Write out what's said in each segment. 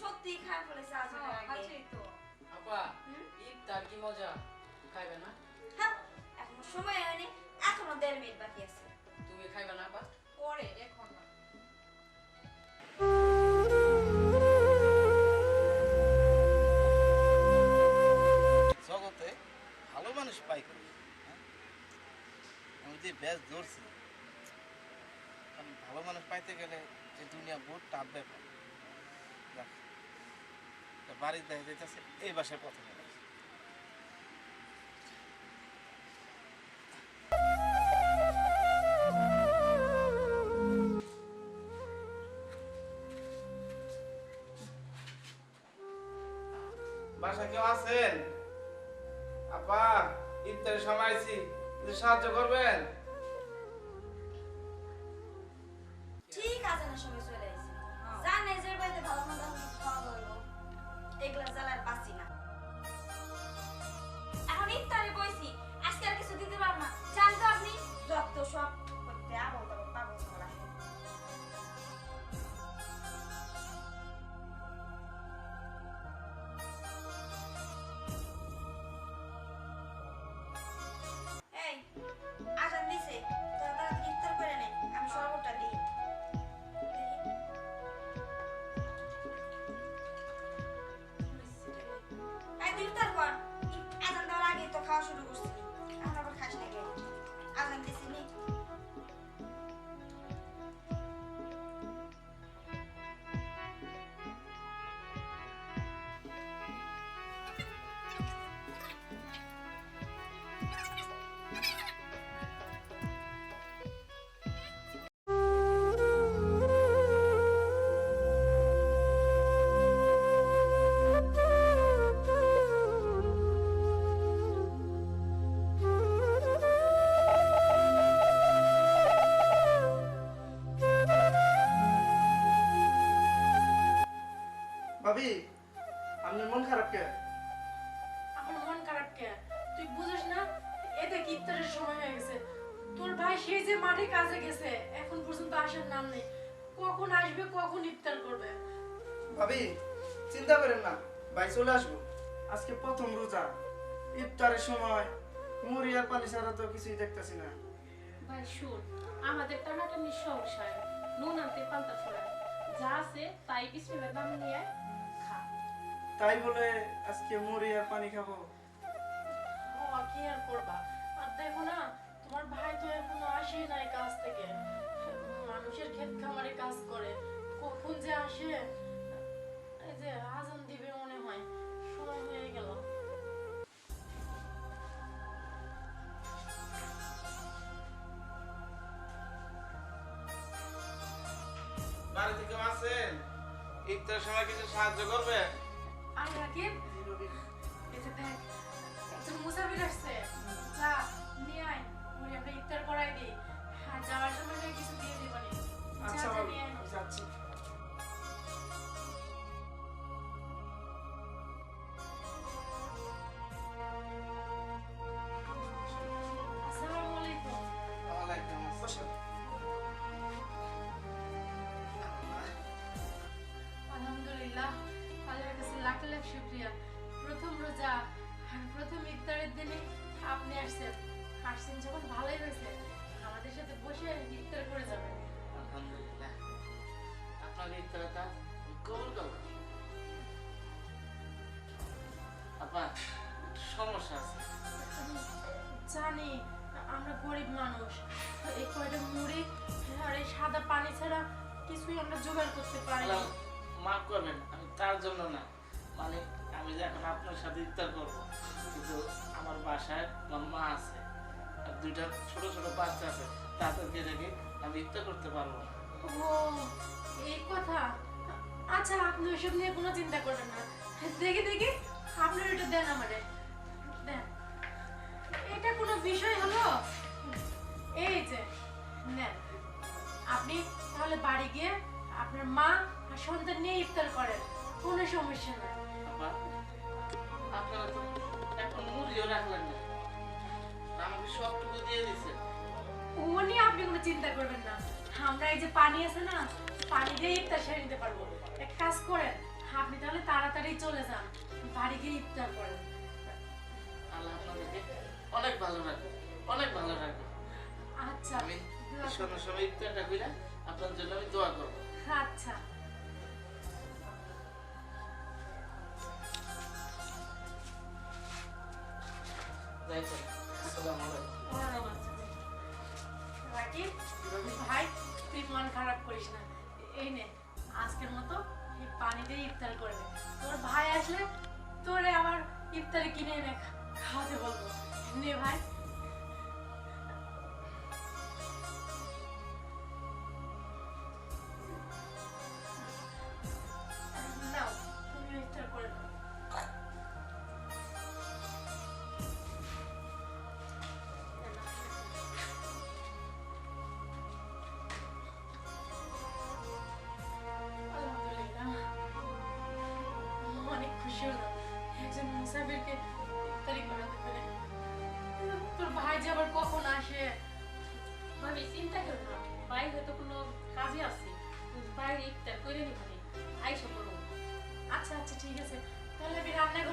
সত্যি খারাপ ফেলেছে আজকের আগে। তো। আপা? ইফতার কি মজা? খাইবে না? হ্যাঁ এখনও সময় হয়নি এখনও দেড় মিনিট বাকি আছে। তুমি খাইবে না আপা? পরে এখন না। জগতে ভালো মানুষ পাই করি হ্যাঁ? আমি যে ব্যাস ধরছি কারণ ভালো মানুষ পাইতে গেলে এই দুনিয়া বহুত টাফ ব্যাপার। দেখ, বাড়ির দেখা যাইতেছে এই বাসায় বাসা কেউ আছেন? আপা ইফতারের সময় একটু সাহায্য করবেন? ভাবি আপনার মন খারাপ কে? এখন মন খারাপ কে? তুই বুঝিস না? এতে কি ইফতারের সময় হয়ে গেছে। তোর ভাই সেই যে মাঠে কাজে গেছে এখন পর্যন্ত আসার নাম নেই। কখন আসবে কখন ইফতার করবে? ভাবি চিন্তা করেন না ভাই চলে আসব। আজকে প্রথম রোজা। ইফতারের সময় মুড়ি আর পানি ছাড়া তো কিছুই দেখতেছি না। ভাই শুন আমাদের টানাটানি সংসার নুন আনতে পান্তা ছড়া যা আছে তাই বিসমিল্লাহ নাম নিয়ে তাই বলে আজকে মুড়ি আর পানি খাব। ও কি আর করবা? আর দেখো না তোমার ভাই তো এখনও আসে নাই কাজ থেকে। মানুষের ক্ষেত খামারে কাজ করে। কখন যে আসে এই যে আজান দিবে মনে হয়। সময় হয়ে গেল। বাড়িতে কেউ আছেন? ইফতারের সময় কিছু সাহায্য করবে আর রাকিব। এই যে দেখ একজন মুসাফির আসছে। যা নিয়ে আয়। আমরা ইফতার করাই দিই। আর যাওয়ার সময় কিছু দিয়ে দিবনি আচ্ছা। যাচ্ছি। রোজা আর প্রথম ইফতারের দিনে আপনি আসছেন। আসছেন যখন ভালোই হয়েছে। আমাদের সাথে বসে ইফতার করে যাবেন। আলহামদুলিল্লাহ। আপনার ইফতারটা কবুল করলাম। আপা সমস্যা আছে। জানি আমরা গরিব মানুষ। এই কয়টা মুড়ি আর এই সাদা পানি ছাড়া কিছুই আমরা জোগাড় করতে পারি না। মাফ করবেন আমি তার জন্য না। মানে আমি যে এখন আপনার সাথে ইফতার করব, কিন্তু আমার বাসায় আমার মা আছে, আর দুইটা ছোট ছোট বাচ্চা আছে, তাদেরকে রেখে আমি ইফতার করতে পারব না। ও এই কথা? আচ্ছা আপনি ওইসব নিয়ে কোনো চিন্তা করবেন না। দেখি দেখি, আপনার এটা দেন আমারে। দেন। এটা কোনো বিষয় হলো? এই যে, নেন। আপনি তাহলে বাড়ি গিয়ে আপনার মা আর সন্তান নিয়ে ইফতার করেন, কোনো সমস্যা নাই। এখন রাখলেন না। আমাকে সবটুকু দিয়ে দিচ্ছেন ও নিয়ে আপনি কোনো চিন্তা করবেন না। আমরা এই যে পানি আছে না পানি দিয়ে ইফতার সেরে নিতে পারব। এক কাজ করেন আপনি তাহলে তাড়াতাড়ি চলে যান। বাড়ি গিয়ে ইফতার করেন। আল্লাহ আপনাদেরকে অনেক ভালো রাখবে অনেক ভালো রাখবে আচ্ছা। আমি ইফতারটা কইরা আপনার জন্য আমি দোয়া করব। আচ্ছা। ভাই তুই মন খারাপ করিস না এই নে আজকের মতো করবে তোর ভাই আসলে তোরে আবার ইফতারে কিনে এনে খাওয়াতে বলব নে ভাই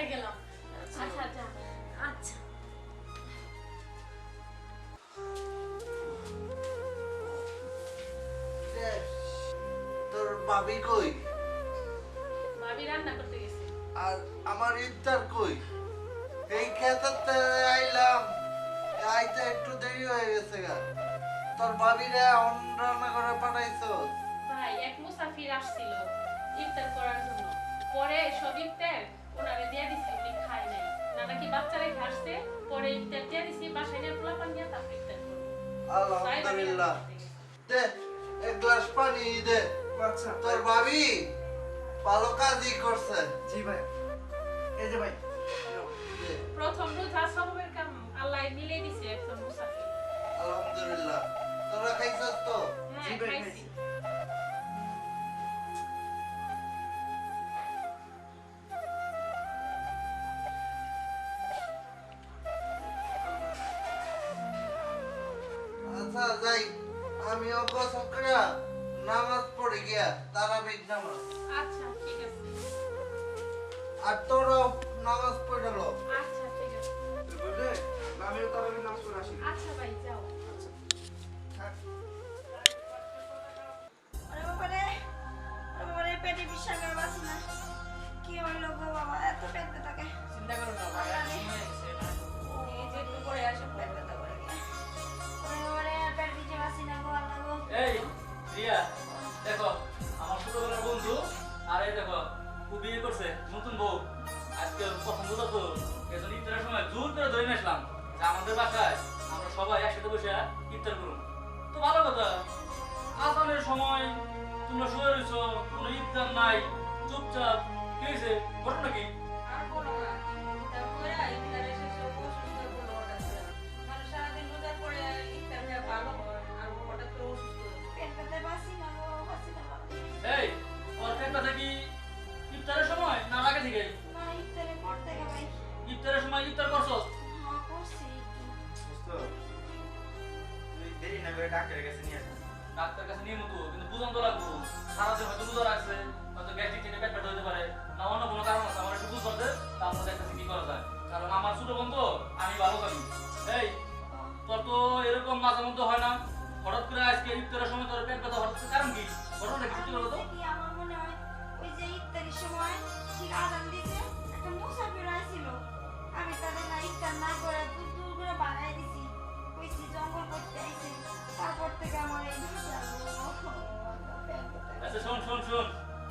আমি গেলাম। আচ্ছা আচ্ছা। তোর ভাবি কই? ভাবি রান্না করতে গেছে। আর আমার ইফতার কই? এই খেতে আইলাম। আইতে একটু দেরি হয়ে গেছে গা। তোর ভাবিরে অন্য রান্না করে পাঠাইছো? ভাই এক মুসাফির আসছিল ইফতার করার জন্য। পরে সব ইফতার ওনারে দিয়ে দিছি উনি খায় নাই। না নাকি বাচ্চারা ঘাসছে পরে ইফতার দিয়ে দিছি বাসায় নিয়ে পোলা পান দিয়ে তারপর ইফতার করব। আলহামদুলিল্লাহ। রান্না করতে গেছে। দে এক গ্লাস পানি দে। আচ্ছা। তোর ভাবি ভালো কাজই করছে। জি ভাই। এই যে ভাই। প্রথম রোজা সবের কাম আল্লাহ মিলে দিছে একজন মুসাফির। আলহামদুলিল্লাহ। তোরা খাইছস তো? হ্যাঁ জি ভাই, খাইছি। যাই আমি গোসল নামাজ পড়ে গিয়া তারাবির নামাজ। আচ্ছা ঠিক আছে। আর তোরাও নামাজ পড়ে লো আচ্ছা ঠিক আছে। বুঝলে আমিও তারাবির নামাজ পড়ে আসি। আচ্ছা ভাই। পেট ব্যথায় বাঁচি না গো বাঁচি না বাবা। এই ওর পেট কি ইফতারের সময় না আগে ইফতারের সময় ইফতার করছ ডাক্তারের কাছে নিয়ে ডাক্তার কাছে নিয়ে মতো, কিন্তু বুঝান তো লাগবো। সারাদিন হয়তো বুঝা রাখছে, হয়তো গ্যাস্ট্রিক চেনে পেট ব্যথা হতে পারে। না, অন্য কোনো কারণ আছে, আমার একটু বুঝতে দে তারপর দেখতেছি কি করা যায়? কারণ আমার ছোট বন্ধু আমি ভালো জানি এই, তোর তো এরকম মাঝে মধ্যে হয় না। হঠাৎ করে আজকে ইফতারের সময় তোর পেট ব্যথা হঠাৎ কারণ কি? ঘটনা কি বলো তো আমি তাদের না ইফতার না করে, দূর দূর করে বানাই দিছি। কইছি, জঙ্গল করতে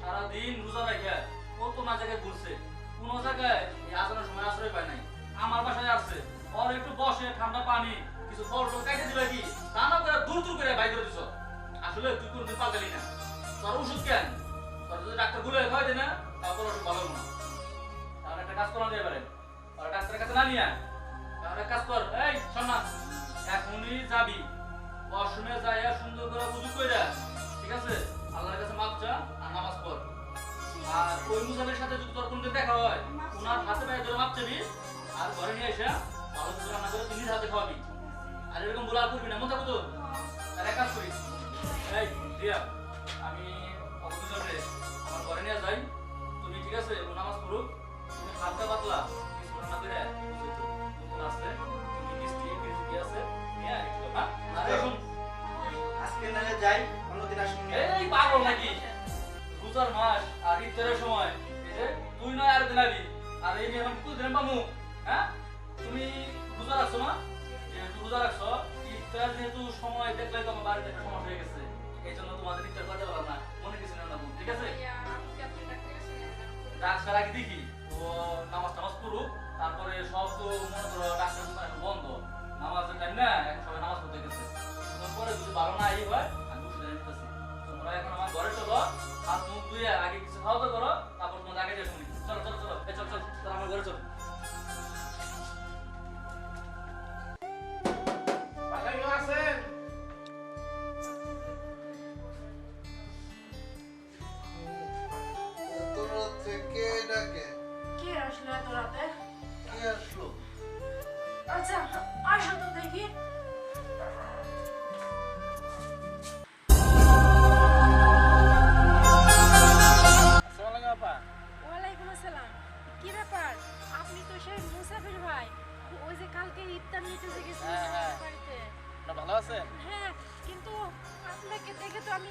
সারাদিন রোজা রাখে না জায়গায় ঘুরছে। কোন জায়গায় এই আজানের আমার বাসায় আসছে। ওর একটু বসে, ঠান্ডা পানি ফল টল কাটে দিবা কি? তা আসলে তুই কোনদিন পাগলি না। তোর ওষুধ কেন? তোর ডাক্তার দে না তারপর না। তাহলে একটা কাজ করা যায় কাছে না নিয়ে কাজ কর। এই, শোন এখনই যাবি। ওয়াশরুমে যাইয়া সুন্দর করে বুঝু কইরা, ঠিক আছে? আল্লাহর কাছে মাপ চা আর নামাজ পড়। আর ওই মুসাফির সাথে যদি তোর কোনদিন দেখা হয়, ওনার হাতে পায়ে ধরে মাপ চাবি, আর ঘরে নিয়ে এসে ভালো করে রান্না করে তিনি হাতে খাওয়াবি। আর এরকম বলা করবি না মনে থাকো তো তাহলে এক কাজ করিস। এই, দিয়া। ডাক্তার আগে দেখি হ্যাঁ, হ্যাঁ। আমাদের বাড়িতে আপনারা ভালো আছেন? হ্যাঁ কিন্তু আপনাকে দেখে তো আমি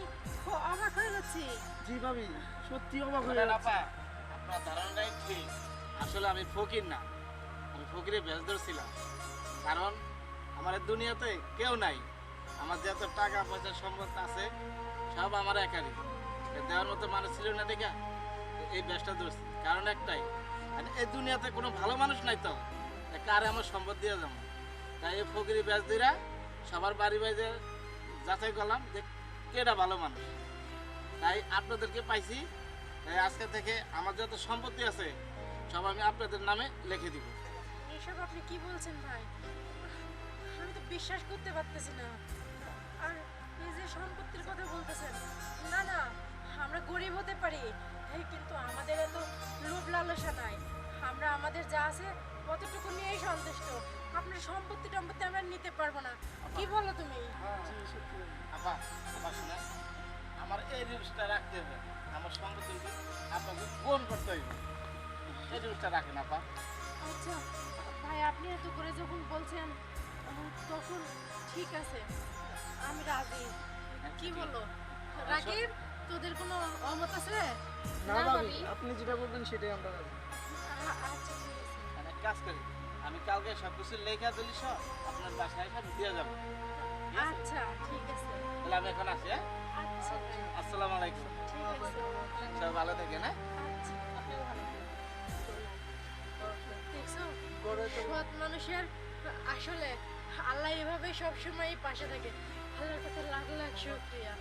অবাক হয়ে যাচ্ছি। জি ভাবি সত্যি অবাক হয়ে যাচ্ছি। আপনার ধারণাটাই ঠিক। আসলে আমি ফকির না আমি ফকিরে ধরছিলাম কারণ আমার দুনিয়াতে কেউ নাই। আমার যত টাকা পয়সা সম্পদ আছে সব আমার একারই। দেওয়ার মতো মানুষ ছিল না দেখা এই ব্যাসটা ধরছি। কারণ একটাই মানে এই দুনিয়াতে কোনো ভালো মানুষ নাই তো তা কারে আমার সম্পদ দিয়ে যাব? তাই এই ফকিরি ব্যাস দিরা সবার বাড়ি বাড়িতে যাচাই করলাম যে কেটা ভালো মানুষ। তাই আপনাদেরকে পাইছি। তাই আজকে থেকে আমার যত সম্পত্তি আছে, সব আমি আপনাদের নামে লিখে দিব। এসব আপনি কি বলছেন ভাই? আমি তো বিশ্বাস করতে পারতেছি না। আর এই যে সম্পত্তির কথা বলতেছেন, না না, আমরা গরিব হতে পারি। কিন্তু আমাদের এত আমাদের যা আছে কতটুকু নিয়েই সন্তুষ্ট? আপনার সম্পত্তি টম্পত্তি আমরা নিতে পারব না। কি বলো তুমি? আপা আপা শুনে আমার এই রিলসটা রাখতে হবে। আমার সম্পত্তি আপনাকে ফোন করতে হইবে। এই রিলসটা রাখেন আপা আচ্ছা ভাই আপনি এত করে যখন বলছেন তখন ঠিক আছে। আমি রাজি। কি বলো? রাকিব তোদের কোনো অমত আছে? না আপনি যেটা বলবেন সেটাই আমরা রাজি। এক কাজ করি আমি কালকে সব কিছু লেখা দিলি সব আপনার বাসায় সব দিয়ে যাব। আচ্ছা ঠিক আছে। তাহলে আমি এখন আসি হ্যাঁ? আচ্ছা। আসসালামু আলাইকুম। সব ভালো থাকেন হ্যাঁ? আচ্ছা। সৎ মানুষের আসলে আল্লাহ এভাবে সবসময় পাশে থাকে। আল্লাহর কাছে লাখ লাখ শুক্রিয়া।